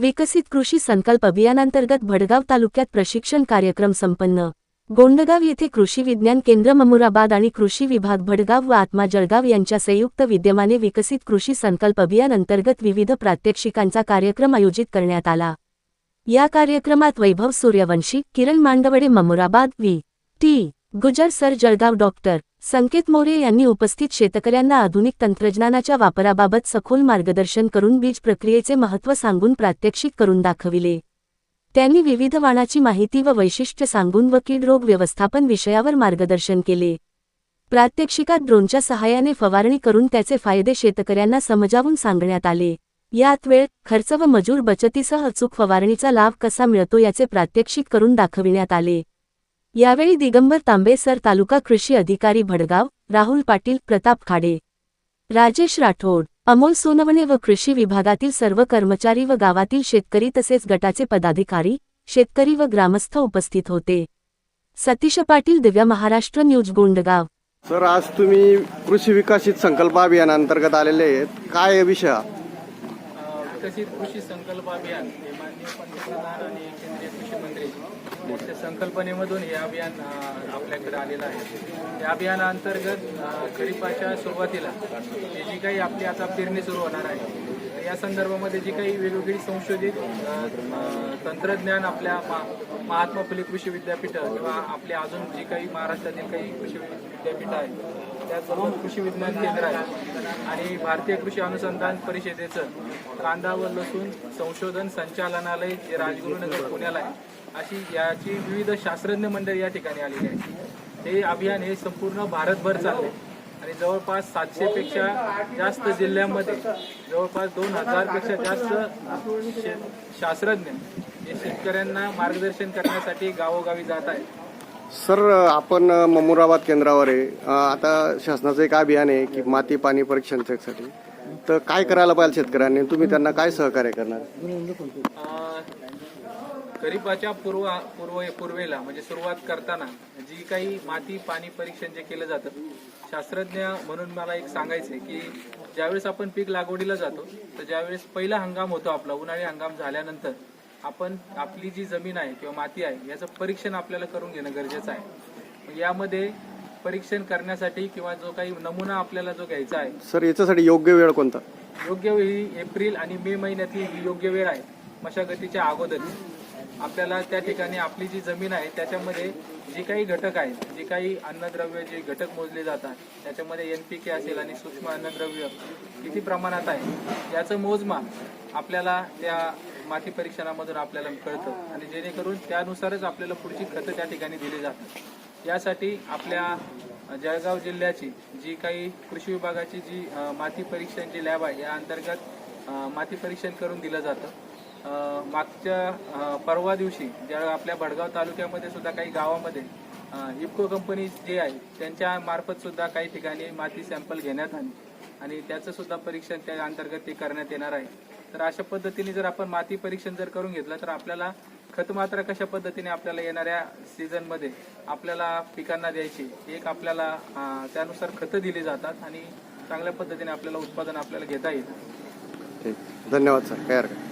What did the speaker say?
विकसित कृषी संकल्प अभियानांतर्गत भडगाव तालुक्यात प्रशिक्षण कार्यक्रम संपन्न. गोंडगाव येथे कृषी विज्ञान केंद्र ममुराबाद आणि कृषी विभाग भडगाव व आत्मा जळगाव यांच्या संयुक्त विद्यमाने विकसित कृषी संकल्प अभियान अंतर्गत विविध प्रात्यक्षिकांचा कार्यक्रम आयोजित करण्यात आला. या कार्यक्रमात Vaibhav Suryavanshi Kiran Mandavde Mamurabad V. T. Gujar sir Jalgaon doctor. Sanket More यांनी उपस्थित शेतकऱ्यांना आधुनिक तंत्रज्ञानाच्या वापराबाबत सखोल मार्गदर्शन करून बीज प्रक्रियेचे महत्त्व सांगून प्रात्यक्षिक करून दाखविले. त्यांनी विविध वाणाची माहिती व वैशिष्ट्य सांगून व कीड रोग व्यवस्थापन विषयावर मार्गदर्शन केले. प्रात्यक्षिकात ड्रोनच्या सहाय्याने फवारणी करून त्याचे फायदे शेतकऱ्यांना समजावून सांगण्यात आले. यात वेळ खर्च व मजूर बचतीसह अचूक फवारणीचा लाभ कसा मिळतो याचे प्रात्यक्षिक करून दाखविण्यात आले. यावेळी दिगंबर तांबे सर तालुका कृषी अधिकारी भडगाव राहुल पाटील प्रताप खाडे राजेश राठोड अमोल सोनवणे व कृषी विभागातील सर्व कर्मचारी व गावातील शेतकरी तसेच गटाचे पदाधिकारी शेतकरी व ग्रामस्थ उपस्थित होते. सतीश पाटील दिव्या महाराष्ट्र न्यूज गोंडगाव. सर आज तुम्ही कृषी विकसित संकल्प अभियानांतर्गत आलेले आहेत. काय विषय? विकसित कृषी संकल्प अभियान हे माननीय पंतप्रधान आणि केंद्रीय कृषी मंत्री मोठ्या संकल्पनेमधून हे अभियान आपल्याकडे आलेलं आहे. या अभियानाअंतर्गत खरीपाच्या सुरुवातीला हे जी काही आपली आता पेरणी सुरू होणार आहे या संदर्भामध्ये जी काही वेगवेगळी संशोधित तंत्रज्ञान आपल्या मा- महात्मा फुले कृषी विद्यापीठ किंवा आपल्या अजून जी काही महाराष्ट्रातील काही कृषी विद्यापीठ आहेत त्याचबरोबर कृषी विज्ञान केंद्र आहे आणि भारतीय कृषी अनुसंधान परिषदेचं कांदा व लसूण संशोधन संचालनालय जे राजगुरुनगर पुण्याला आहे अशी याची विविध शास्त्रज्ञ मंडळी या ठिकाणी आलेली आहे हे अभियान हे संपूर्ण भारतभर चालले आणि जवळपास सातशेपेक्षा जास्त जिल्ह्यांमध्ये जवळपास दोन हजारपेक्षा जास्त शे शास्त्रज्ञ हे शेतकऱ्यांना मार्गदर्शन करण्यासाठी गावोगावी जात आहेत. सर आपण ममुराबाद केंद्रावर आहे. आता शासनाचं एक अभियान आहे की माती पाणी परीक्षणसाठी तर काय करायला पाहिजे शेतकऱ्यांनी? तुम्ही त्यांना काय सहकार्य करणार? अ, खरीपाच्या पूर्व पूर्व पूर्वेला म्हणजे सुरुवात करताना जी काही माती पाणी परीक्षण जे केलं जातं शास्त्रज्ञ म्हणून मला एक सांगायचं आहे की ज्यावेळेस आपण पीक लागवडीला जातो तर ज्यावेळेस पहिला हंगाम होतो आपला उन्हाळी हंगाम झाल्यानंतर आपण आपली जी जमीन आहे किंवा माती आहे याचं परीक्षण आपल्याला करून घेणं गरजेचं आहे. यामध्ये परीक्षण करण्यासाठी किंवा जो काही नमुना आपल्याला जो घ्यायचा आहे सर याच्यासाठी योग्य वेळ कोणता? योग्य वेळी एप्रिल आणि मे महिन्यातली ही योग्य वेळ आहे मशागतीच्या अगोदर आपल्याला त्या ठिकाणी आपली जी जमीन आहे त्याच्यामध्ये जी काही घटक आहेत जी काही अन्नद्रव्य जे घटक मोजले जातात त्याच्यामध्ये एन पी के असेल आणि सूक्ष्म अन्नद्रव्य किती प्रमाणात आहे याचं मोजमाप आपल्याला त्या माती परीक्षणामधून आपल्याला कळतं. आणि जेणेकरून त्यानुसारच आपल्याला पुढची खतं त्या ठिकाणी दिली जातात. यासाठी आपल्या जळगाव जिल्ह्याची जी काही कृषी विभागाची जी माती परीक्षण जी लॅब आहे या अंतर्गत माती परीक्षण करून दिलं जातं. मागच्या परवा दिवशी ज्या आपल्या भडगाव तालुक्यामध्ये सुद्धा काही गावामध्ये अ, इफ्को कंपनी जे आहे त्यांच्या मार्फत सुद्धा काही ठिकाणी माती सॅम्पल घेण्यात आली. आणि त्याचं सुद्धा परीक्षण त्या अंतर्गत ते करण्यात येणार आहे. तर अशा पद्धतीने जर आपण माती परीक्षण जर करून घेतलं तर आपल्याला खत मात्र कशा पद्धतीने आपल्याला येणाऱ्या सीझनमध्ये आपल्याला पिकांना द्यायची एक आपल्याला त्यानुसार खतं दिली जातात आणि चांगल्या पद्धतीने आपल्याला उत्पादन आपल्याला घेता येईल. धन्यवाद सर. काय हरकत